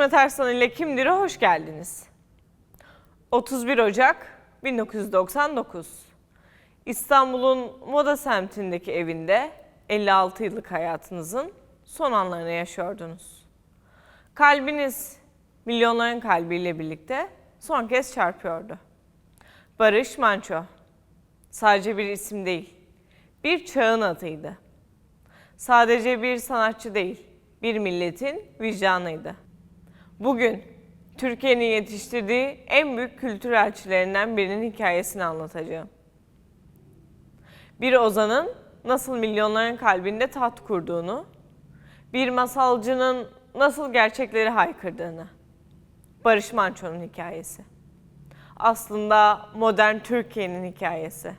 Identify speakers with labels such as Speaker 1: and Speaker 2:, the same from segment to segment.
Speaker 1: İsmet Arslan ile Kimdir'e hoş geldiniz. 31 Ocak 1999. İstanbul'un Moda semtindeki evinde 56 yıllık hayatınızın son anlarını yaşıyordunuz. Kalbiniz milyonların kalbiyle birlikte son kez çarpıyordu. Barış Manço sadece bir isim değil, bir çağın adıydı. Sadece bir sanatçı değil, bir milletin vicdanıydı. Bugün Türkiye'nin yetiştirdiği en büyük kültür elçilerinden birinin hikayesini anlatacağım. Bir ozanın nasıl milyonların kalbinde taht kurduğunu, bir masalcının nasıl gerçekleri haykırdığını. Barış Manço'nun hikayesi. Aslında modern Türkiye'nin hikayesi.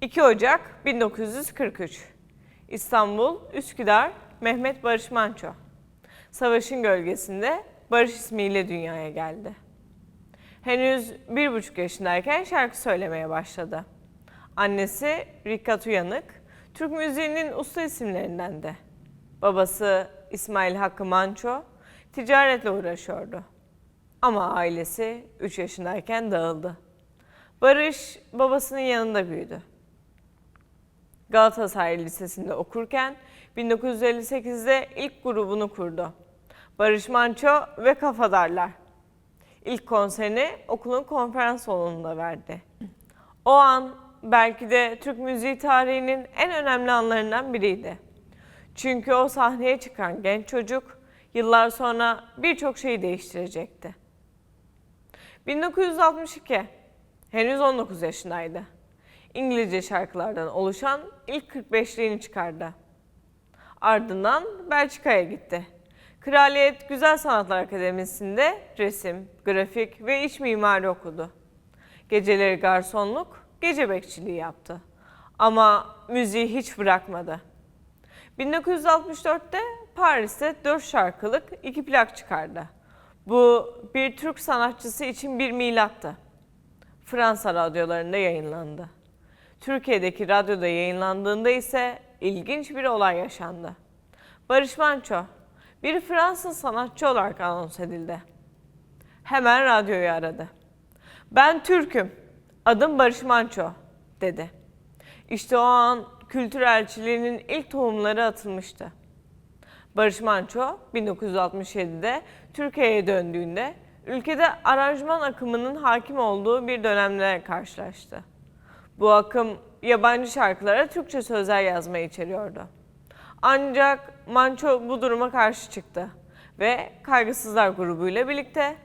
Speaker 1: 2 Ocak 1943. İstanbul, Üsküdar, Mehmet Barış Manço. Savaşın gölgesinde Barış ismiyle dünyaya geldi. Henüz bir buçuk yaşındayken şarkı söylemeye başladı. Annesi Rikkat Uyanık, Türk müziğinin usta isimlerinden de. Babası İsmail Hakkı Manço, ticaretle uğraşıyordu. Ama ailesi 3 yaşındayken dağıldı. Barış babasının yanında büyüdü. Galatasaray Lisesi'nde okurken 1958'de ilk grubunu kurdu. Barış Manço ve Kafadarlar. İlk konserini okulun konferans salonunda verdi. O an belki de Türk müziği tarihinin en önemli anlarından biriydi. Çünkü o sahneye çıkan genç çocuk yıllar sonra birçok şeyi değiştirecekti. 1962, henüz 19 yaşındaydı. İngilizce şarkılardan oluşan ilk 45'liğini çıkardı. Ardından Belçika'ya gitti. Kraliyet Güzel Sanatlar Akademisi'nde resim, grafik ve iç mimari okudu. Geceleri garsonluk, gece bekçiliği yaptı. Ama müziği hiç bırakmadı. 1964'te Paris'te 4 şarkılık iki plak çıkardı. Bu bir Türk sanatçısı için bir milattı. Fransa radyolarında yayınlandı. Türkiye'deki radyoda yayınlandığında ise ilginç bir olay yaşandı. Barış Manço bir Fransız sanatçı olarak anons edildi. Hemen radyoyu aradı. Ben Türk'üm, adım Barış Manço dedi. İşte o an kültür elçiliğinin ilk tohumları atılmıştı. Barış Manço 1967'de Türkiye'ye döndüğünde ülkede aranjman akımının hakim olduğu bir dönemle karşılaştı. Bu akım yabancı şarkılara Türkçe sözler yazmayı içeriyordu. Ancak Manço bu duruma karşı çıktı ve Kaygısızlar grubuyla birlikte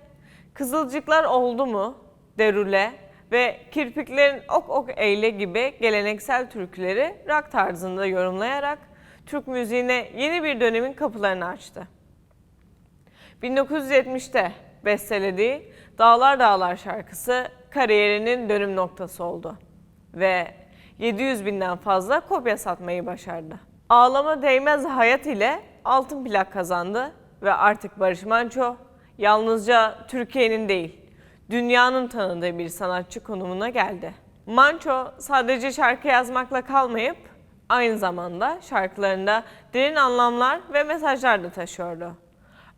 Speaker 1: Kızılcıklar oldu mu, Derule ve Kirpiklerin Ok Ok Eyle gibi geleneksel türküleri rock tarzında yorumlayarak Türk müziğine yeni bir dönemin kapılarını açtı. 1970'te bestelediği Dağlar Dağlar şarkısı kariyerinin dönüm noktası oldu ve 700 binden fazla kopya satmayı başardı. Ağlama Değmez Hayat ile altın plak kazandı ve artık Barış Manço yalnızca Türkiye'nin değil, dünyanın tanıdığı bir sanatçı konumuna geldi. Manço sadece şarkı yazmakla kalmayıp aynı zamanda şarkılarında derin anlamlar ve mesajlar da taşıyordu.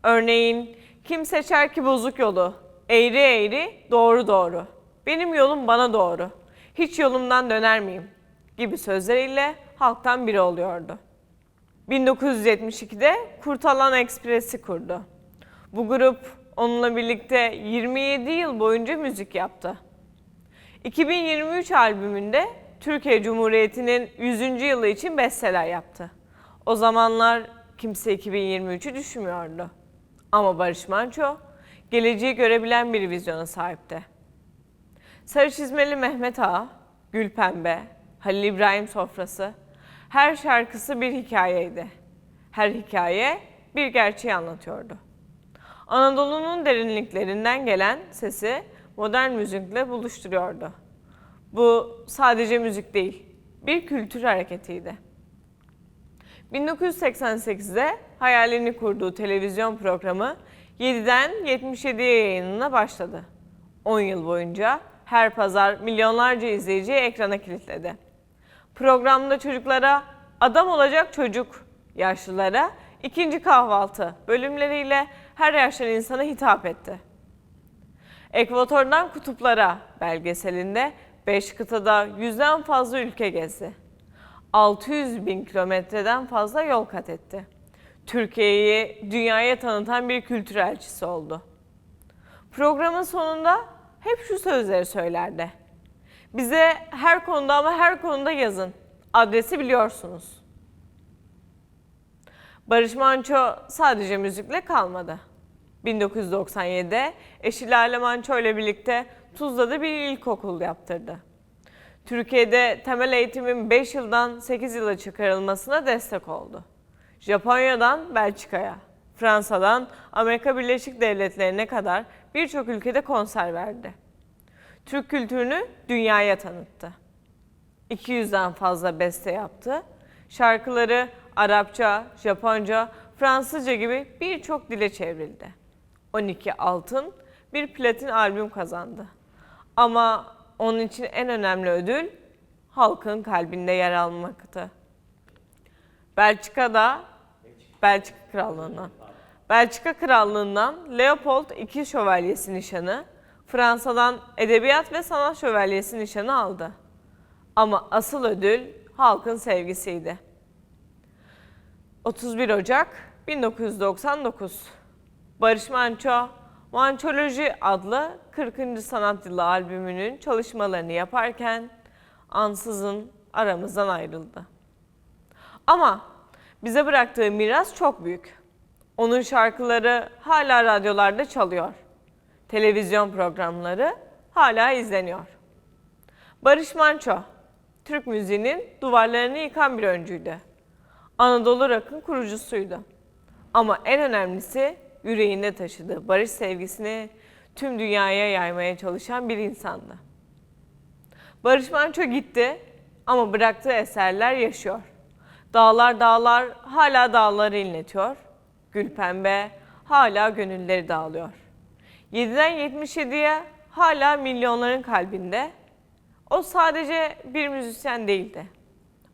Speaker 1: Örneğin kim seçer ki bozuk yolu, eğri eğri, doğru doğru, benim yolum bana doğru, hiç yolumdan döner miyim gibi sözleriyle halktan biri oluyordu. 1972'de Kurtalan Ekspres'i kurdu. Bu grup onunla birlikte 27 yıl boyunca müzik yaptı. 2023 albümünde Türkiye Cumhuriyeti'nin 100. yılı için besteler yaptı. O zamanlar kimse 2023'ü düşünmüyordu. Ama Barış Manço geleceği görebilen bir vizyona sahipti. Sarı çizmeli Mehmet Ağa, Gül Pembe, Halil İbrahim Sofrası, her şarkısı bir hikayeydi. Her hikaye bir gerçeği anlatıyordu. Anadolu'nun derinliklerinden gelen sesi modern müzikle buluşturuyordu. Bu sadece müzik değil, bir kültür hareketiydi. 1988'de hayalini kurduğu televizyon programı 7'den 77'ye yayınına başladı. 10 yıl boyunca her pazar milyonlarca izleyiciyi ekrana kilitledi. Programda çocuklara adam olacak çocuk, yaşlılara ikinci kahvaltı bölümleriyle her yaştan insana hitap etti. Ekvatordan kutuplara belgeselinde 5 kıtada yüzden fazla ülke gezdi. 600 bin kilometreden fazla yol kat etti. Türkiye'yi dünyaya tanıtan bir kültür elçisi oldu. Programın sonunda hep şu sözleri söylerdi. Bize her konuda ama her konuda yazın. Adresi biliyorsunuz. Barış Manço sadece müzikle kalmadı. 1997'de eşi Lale Manço ile birlikte Tuzla'da bir ilkokul yaptırdı. Türkiye'de temel eğitimin 5 yıldan 8 yıla çıkarılmasına destek oldu. Japonya'dan Belçika'ya, Fransa'dan Amerika Birleşik Devletleri'ne kadar birçok ülkede konser verdi. Türk kültürünü dünyaya tanıttı. 200'den fazla beste yaptı. Şarkıları Arapça, Japonca, Fransızca gibi birçok dile çevrildi. 12 altın, bir platin albüm kazandı. Ama onun için en önemli ödül halkın kalbinde yer almaktı. Belçika'da Belçika Krallığı'ndan. Belçika Krallığı'ndan Leopold II Şövalyesi nişanı, Fransa'dan Edebiyat ve Sanat Şövalyesi nişanı aldı. Ama asıl ödül halkın sevgisiydi. 31 Ocak 1999 Barış Manço, Mançoloji adlı 40. sanat yılı albümünün çalışmalarını yaparken ansızın aramızdan ayrıldı. Ama bize bıraktığı miras çok büyük. Onun şarkıları hala radyolarda çalıyor. Televizyon programları hala izleniyor. Barış Manço, Türk müziğinin duvarlarını yıkan bir öncüydü. Anadolu Rock'ın kurucusuydu. Ama en önemlisi yüreğinde taşıdığı barış sevgisini tüm dünyaya yaymaya çalışan bir insandı. Barış Manço gitti ama bıraktığı eserler yaşıyor. Dağlar dağlar hala dağları inletiyor. Gülpembe hala gönülleri dağılıyor. 7'den 77'ye hala milyonların kalbinde. O sadece bir müzisyen değildi.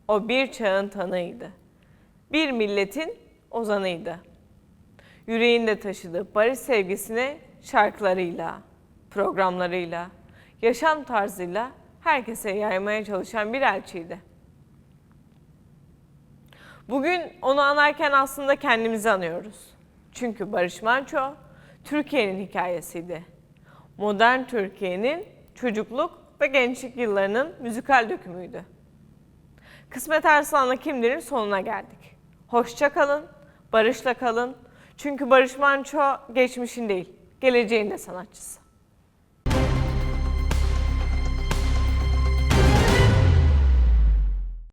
Speaker 1: O bir çağın tanığıydı. Bir milletin ozanıydı. Yüreğinde taşıdığı barış sevgisini şarkılarıyla, programlarıyla, yaşam tarzıyla herkese yaymaya çalışan bir elçiydi. Bugün onu anarken aslında kendimizi anıyoruz. Çünkü Barış Manço Türkiye'nin hikayesiydi. Modern Türkiye'nin çocukluk ve gençlik yıllarının müzikal dökümüydü. Kısmet Arslan'la Kimdir'in sonuna geldik. Hoşça kalın, barışla kalın. Çünkü Barış Manço geçmişin değil, geleceğin de sanatçısı.